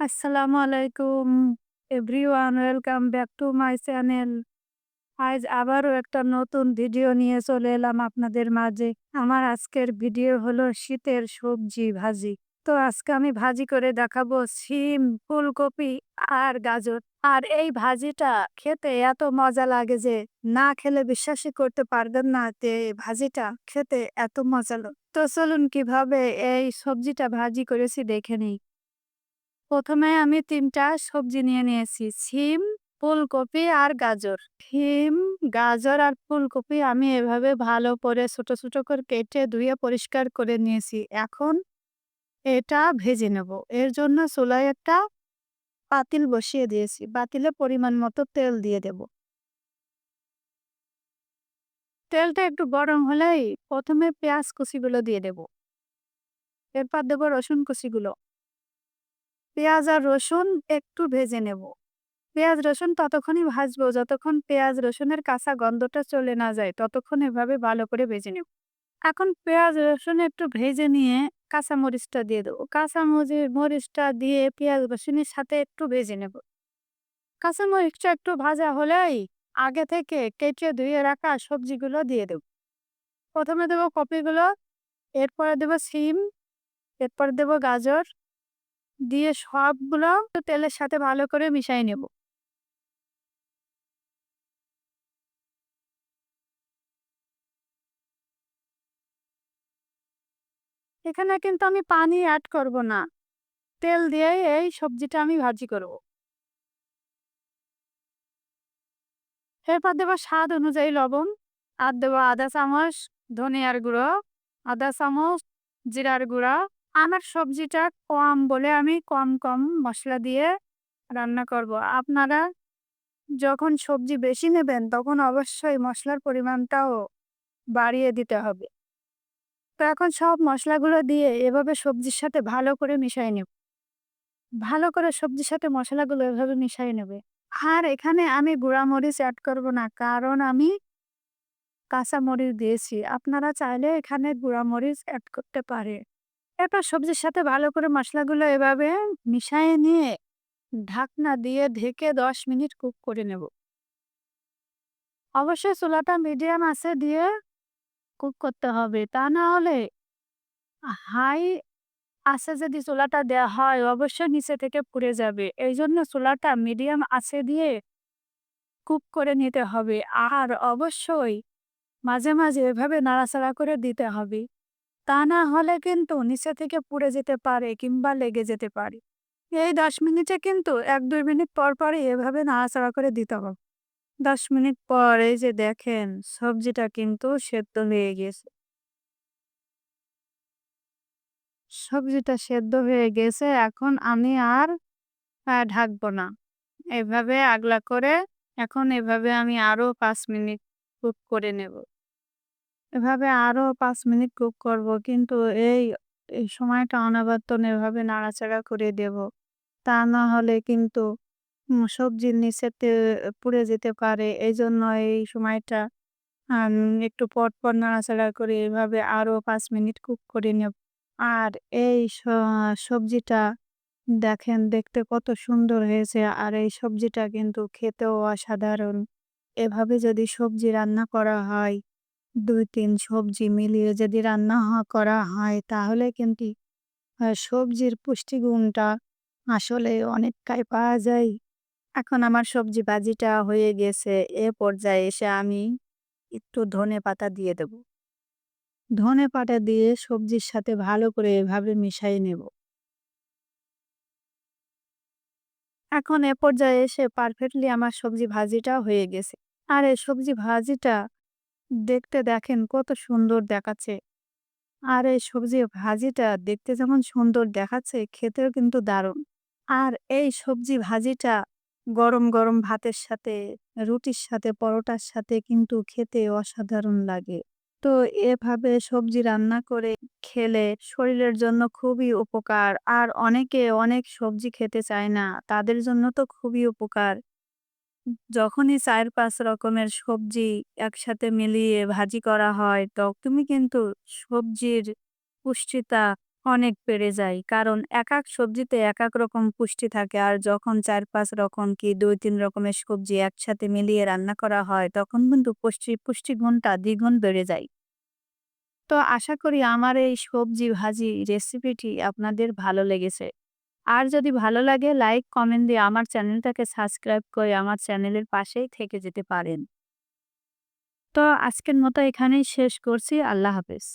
আসসালামু আলাইকুম everyone welcome back to my channel আজ আবারও একটা নতুন ভিডিও নিয়ে চলে এলাম আপনাদের মাঝে। আমার আজকের ভিডিও হলো শীতের সবজি ভাজি। তো আজকে আমি ভাজি করে দেখাবো সিম ফুলকপি আর গাজর। আর এই ভাজিটা খেতে এত মজা লাগে যে না খেলে বিশ্বাসই করতে পারবেন না যে ভাজিটা খেতে এত মজা লাগে তো চলুন কীভাবে এই সবজিটা ভাজি করেছি দেখে নিই। প্রথমে আমি তিনটা সবজি নিয়ে নিয়েছি। সিম ফুলকপি আর গাজর। সিম গাজর আর ফুলকপি আমি এভাবে ভালো করে ছোট ছোট করে কেটে ধুয়ে পরিষ্কার করে নিয়েছি। এখন এটা ভেজে নেব। এর জন্য চুলায় একটা পাতিল বসিয়ে দিয়েছি। পাতিলে পরিমাণ মতো তেল দিয়ে দেব। তেলটা একটু গরম হলেই প্রথমে পেঁয়াজ কুচিগুলো দিয়ে দেব। এরপর দেবো রসুন কুচিগুলো। পেঁয়াজ আর রসুন একটু ভেজে নেব। পেঁয়াজ, রসুন ততক্ষণই ভাজবো। যতক্ষণ পেঁয়াজ, রসুনের কাঁচা গন্ধটা চলে না যায়, ততক্ষণ এভাবে ভালো করে ভেজে নেব। এখন পেঁয়াজ, রসুন একটু ভেজে নিয়ে কাঁচা মরিচটা দিয়ে দেবো। কাঁচা মরিচটা দিয়ে পেঁয়াজ, রসুনের সাথে একটু ভেজে নেব। কাঁচা মরিচটা একটু ভাজা হলেই আগে থেকে কেটে ধুয়ে রাখা সবজিগুলো দিয়ে দেব। প্রথমে দেবো কপিগুলো, এরপরে দেবো সিম এরপরে দেবো গাজর দিয়ে সবগুলো তেলের সাথে ভালো করে মিশাই নেব। এখানে কিন্তু আমি পানি অ্যাড করব না। তেল দিয়ে এই সবজিটা আমি ভাজি করব। এরপর দেবো স্বাদ অনুযায়ী লবণ আর দেবো আদা চামচ, ধনিয়ার গুঁড়ো, আদা চামচ, জিরার গুঁড়া আমার সবজিটা কম বলে আমি কম কম মশলা দিয়ে রান্না করব। আপনারা যখন সবজি বেশি নেবেন, তখন অবশ্যই মশলার পরিমাণটাও বাড়িয়ে দিতে হবে। তো এখন সব মশলাগুলো দিয়ে এভাবে সবজির সাথে ভালো করে মিশিয়ে নেব। ভালো করে সবজির সাথে মশলাগুলো এভাবে মিশিয়ে নেবে। আর এখানে আমি গুঁড়া মরিচ অ্যাড করব না, কারণ আমি কাঁচা মরিচ দিয়েছি। আপনারা চাইলে এখানে গুঁড়া মরিচ অ্যাড করতে পারে এরপর সবজির সাথে ভালো করে মশলাগুলো এভাবে মিশিয়ে নিয়ে ঢাকনা দিয়ে ঢেকে দশ মিনিট কুক করে নেব। অবশ্যই চুলাটা মিডিয়াম আছে দিয়ে কুক করতে হবে। তা না হলে হাই আছে যদি চুলাটা দেওয়া হয়, অবশ্যই নিচে থেকে পুড়ে যাবে। এই জন্য চুলাটা মিডিয়াম আছে দিয়ে কুক করে নিতে হবে। আর অবশ্যই মাঝে মাঝে এভাবে নাড়াচাড়া করে দিতে হবে। তা না হলে কিন্তু নিচে থেকে পুড়ে যেতে পারে কিংবা লেগে যেতে পারে। এই দশ মিনিটে কিন্তু এক দুই মিনিট পর পরই এভাবে নাড়াচাড়া করে দিতে হবে। দশ মিনিট পর এই যে দেখেন সবজিটা কিন্তু সেদ্ধ হয়ে গেছে। সবজিটা সেদ্ধ হয়ে গেছে, এখন আমি আর ঢাকবো না। এভাবে আগলা করে, এখন এভাবে আমি আরও পাঁচ মিনিট কুক করে নেব। এভাবে আরও পাঁচ মিনিট কুক করব। কিন্তু এই এই সময়টা অনাবর্তন এভাবে নাড়াচাড়া করে দেব। তা না হলে কিন্তু সবজির নিচেতে পুড়ে যেতে পারে। এই জন্য এই সময়টা একটু পট নাড়াচাড়া করে এভাবে আরও পাঁচ মিনিট কুক করে নেব। আর এই সবজিটা দেখেন দেখতে কত সুন্দর হয়েছে। আর এই সবজিটা কিন্তু খেতেও অসাধারণ। এভাবে যদি সবজি রান্না করা হয় দুই তিন সবজি মিলিয়ে যদি রান্না করা হয়, তাহলে কিন্তু সবজির পুষ্টিগুণটা আসলে অনেকটাই পাওয়া যায়। এখন আমার সবজি বাজিটা হয়ে গেছে, এ পর্যায়ে এসে আমি একটু ধনে পাতা দিয়ে দেব। ধনে পাতা দিয়ে সবজির সাথে ভালো করে এভাবে মিশাই নেব। এখন এ পর্যায়ে এসে পারফেক্টলি আমার সবজি ভাজিটা হয়ে গেছে। আর এই সবজি ভাজিটা দেখতে দেখেন কত সুন্দর দেখাচ্ছে। আর এই সবজি ভাজিটা দেখতে যেমন সুন্দর দেখাচ্ছে, খেতেও কিন্তু দারুণ। আর এই সবজি ভাজিটা গরম গরম ভাতের সাথে, রুটির সাথে, পরোটার সাথে কিন্তু খেতে অসাধারণ লাগে। তো এভাবে সবজি রান্না করে খেলে শরীরের জন্য খুবই উপকার। আর অনেকে অনেক সবজি খেতে চায় না, তাদের জন্য তো খুবই উপকার। যখনই চার পাঁচ রকমের সবজি একসাথে মিলিয়ে ভাজি করা হয় তো তুমি কিন্তু সবজির পুষ্টিটা অনেক বেড়ে যায়। কারণ একেক সবজিতে একেক রকম পুষ্টি থাকে। আর যখন ৪-৫ রকম কি ২-৩ রকমের সবজি একসাথে মিলিয়ে রান্না করা হয়, তখন কিন্তু পুষ্টি, পুষ্টিগুণটা দ্বিগুণ বেড়ে যায়। তো আশা করি আমার এই সবজি ভাজি রেসিপিটি আপনাদের ভালো লেগেছে। আর যদি ভালো লাগে, লাইক, কমেন্ট দিয়ে আমার চ্যানেলটাকে সাবস্ক্রাইব করে আমার চ্যানেলের পাশেই থেকে যেতে পারেন। তো আজকের মতো এখানেই শেষ করছি। আল্লাহ হাফেজ।